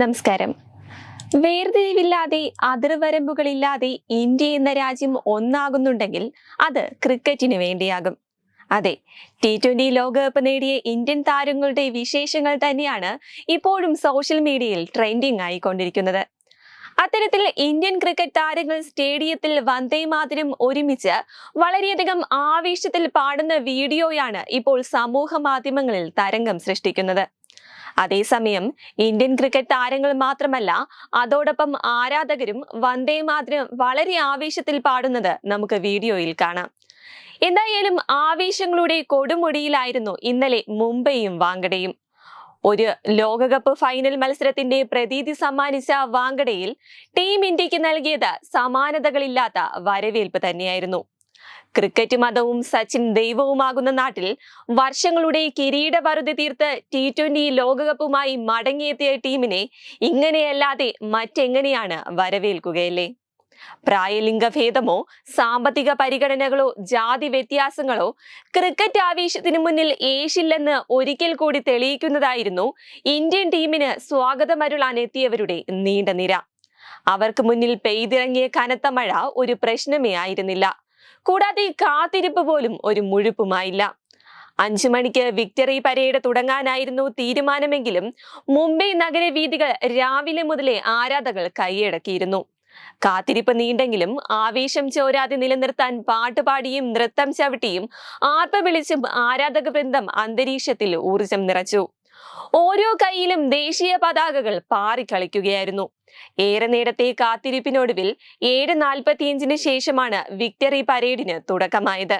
നമസ്കാരം. വേർതിരിവില്ലാതെ അതിർവരമ്പുകളില്ലാതെ ഇന്ത്യ എന്ന രാജ്യം ഒന്നാകുന്നുണ്ടെങ്കിൽ അത് ക്രിക്കറ്റിന് വേണ്ടിയാകും. അതെ ടി ട്വന്റി ലോകകപ്പ് നേടിയ ഇന്ത്യൻ താരങ്ങളുടെ വിശേഷങ്ങൾ തന്നെയാണ് ഇപ്പോഴും സോഷ്യൽ മീഡിയയിൽ ട്രെൻഡിംഗ് ആയിക്കൊണ്ടിരിക്കുന്നത്. അത്തരത്തിൽ ഇന്ത്യൻ ക്രിക്കറ്റ് താരങ്ങൾ സ്റ്റേഡിയത്തിൽ വന്ദേ മാതിരം ഒരുമിച്ച് വളരെയധികം ആവേശത്തിൽ പാടുന്ന വീഡിയോയാണ് ഇപ്പോൾ സമൂഹ മാധ്യമങ്ങളിൽ തരംഗം സൃഷ്ടിക്കുന്നത്. അതേസമയം ഇന്ത്യൻ ക്രിക്കറ്റ് താരങ്ങൾ മാത്രമല്ല അതോടൊപ്പം ആരാധകരും വന്ദേ മാതരം വളരെ ആവേശത്തിൽ പാടുന്നത് നമുക്ക് വീഡിയോയിൽ കാണാം. എന്തായാലും ആവേശങ്ങളുടെ കൊടുമുടിയിലായിരുന്നു ഇന്നലെ മുംബൈയും വാങ്കഡയും ഒരു ലോകകപ്പ് ഫൈനൽ മത്സരത്തിന്റെ പ്രതീതി സമ്മാനിച്ച വാങ്കഡയിൽ ടീം ഇന്ത്യയ്ക്ക് നൽകിയത് സമാനതകളില്ലാത്ത വരവേൽപ്പ് തന്നെയായിരുന്നു. ക്രിക്കറ്റ് മതവും സച്ചിൻ ദൈവവുമാകുന്ന നാട്ടിൽ വർഷങ്ങളുടെ കിരീട പരുതി തീർത്ത് ടി ട്വന്റി ലോകകപ്പുമായി മടങ്ങിയെത്തിയ ടീമിനെ ഇങ്ങനെയല്ലാതെ മറ്റെങ്ങനെയാണ് വരവേൽക്കുകയല്ലേ? പ്രായലിംഗഭേദമോ സാമ്പത്തിക പരിഗണനകളോ ജാതി വ്യത്യാസങ്ങളോ ക്രിക്കറ്റ് ആവേശത്തിന് മുന്നിൽ ഏശില്ലെന്ന് ഒരിക്കൽ കൂടി തെളിയിക്കുന്നതായിരുന്നു ഇന്ത്യൻ ടീമിന് സ്വാഗതമരുളാൻ എത്തിയവരുടെ നീണ്ട നിര. അവർക്ക് മുന്നിൽ പെയ്തിറങ്ങിയ കനത്ത മഴ ഒരു പ്രശ്നമേ ആയിരുന്നില്ല. കൂടാതെ കാത്തിരിപ്പ് പോലും ഒരു മുഴുപ്പുമായില്ല. അഞ്ചു മണിക്ക് വിക്ടറി പരേഡ് തുടങ്ങാനായിരുന്നു തീരുമാനമെങ്കിലും മുംബൈ നഗരവീഥികൾ രാവിലെ മുതലേ ആരാധകൾ കൈയടക്കിയിരുന്നു. കാത്തിരിപ്പ് നീണ്ടെങ്കിലും ആവേശം ചോരാതെ നിലനിർത്താൻ പാട്ടുപാടിയും നൃത്തം ചവിട്ടിയും ആർപ്പ വിളിച്ചും ആരാധക വൃന്ദം അന്തരീക്ഷത്തിൽ ഊർജം നിറച്ചു. ഓരോ കൈയിലും ദേശീയ പതാകകൾ പാറിക്കളിക്കുകയായിരുന്നു. ഏറെ നേരത്തെ കാത്തിരിപ്പിനൊടുവിൽ ഏഴ് നാൽപ്പത്തിയഞ്ചിന് ശേഷമാണ് വിക്ടറി പരേഡിന് തുടക്കമായത്.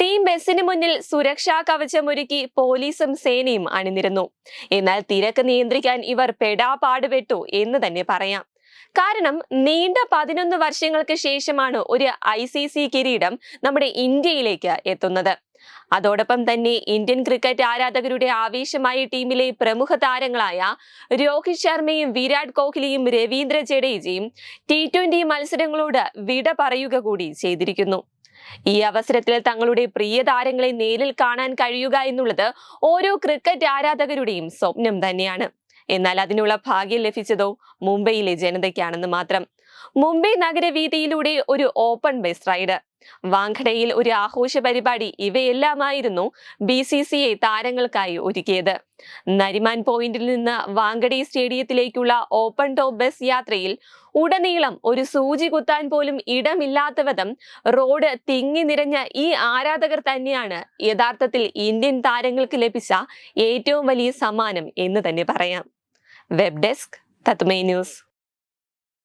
ടീം ബസ്സിന് മുന്നിൽ സുരക്ഷാ കവചമൊരുക്കി പോലീസും സേനയും അണിനിരന്നു. എന്നാൽ തിരക്ക് നിയന്ത്രിക്കാൻ ഇവർ പെടാപാടുപെട്ടു എന്ന് തന്നെ പറയാം. കാരണം നീണ്ട പതിനൊന്ന് വർഷങ്ങൾക്ക് ശേഷമാണ് ഒരു ഐ സി സി കിരീടം നമ്മുടെ ഇന്ത്യയിലേക്ക് എത്തുന്നത്. അതോടൊപ്പം തന്നെ ഇന്ത്യൻ ക്രിക്കറ്റ് ആരാധകരുടെ ആവേശമായ ടീമിലെ പ്രമുഖ താരങ്ങളായ രോഹിത് ശർമ്മയും വിരാട് കോഹ്ലിയും രവീന്ദ്ര ജഡേജയും ടി ട്വന്റി മത്സരങ്ങളോട് വിട പറയുക കൂടി ചെയ്തിരിക്കുന്നു. ഈ അവസരത്തിൽ തങ്ങളുടെ പ്രിയ താരങ്ങളെ നേരിൽ കാണാൻ കഴിയുക എന്നുള്ളത് ഓരോ ക്രിക്കറ്റ് ആരാധകരുടെയും സ്വപ്നം തന്നെയാണ്. എന്നാൽ അതിനുള്ള ഭാഗ്യം ലഭിച്ചതോ മുംബൈയിലെ ജനതയ്ക്കാണെന്ന് മാത്രം മുംബൈ നഗരവീതിയിലൂടെ ഒരു ഓപ്പൺ ബസ് റൈഡ് വാങ്കടയിൽ ഒരു ആഘോഷ പരിപാടി ഇവയെല്ലാമായിരുന്നു ബി സി സി ഐ താരങ്ങൾക്കായി ഒരുക്കിയത്. നരിമാൻ പോയിന്റിൽ നിന്ന് വാങ്കടി സ്റ്റേഡിയത്തിലേക്കുള്ള ഓപ്പൺ ടോപ്പ് ബസ് യാത്രയിൽ ഉടനീളം ഒരു സൂചി കുത്താൻ പോലും ഇടമില്ലാത്ത വിധം റോഡ് തിങ്ങി നിറഞ്ഞ ഈ ആരാധകർ തന്നെയാണ് യഥാർത്ഥത്തിൽ ഇന്ത്യൻ താരങ്ങൾക്ക് ലഭിച്ച ഏറ്റവും വലിയ സമ്മാനം എന്ന് തന്നെ പറയാം. Web desk തത്മേ news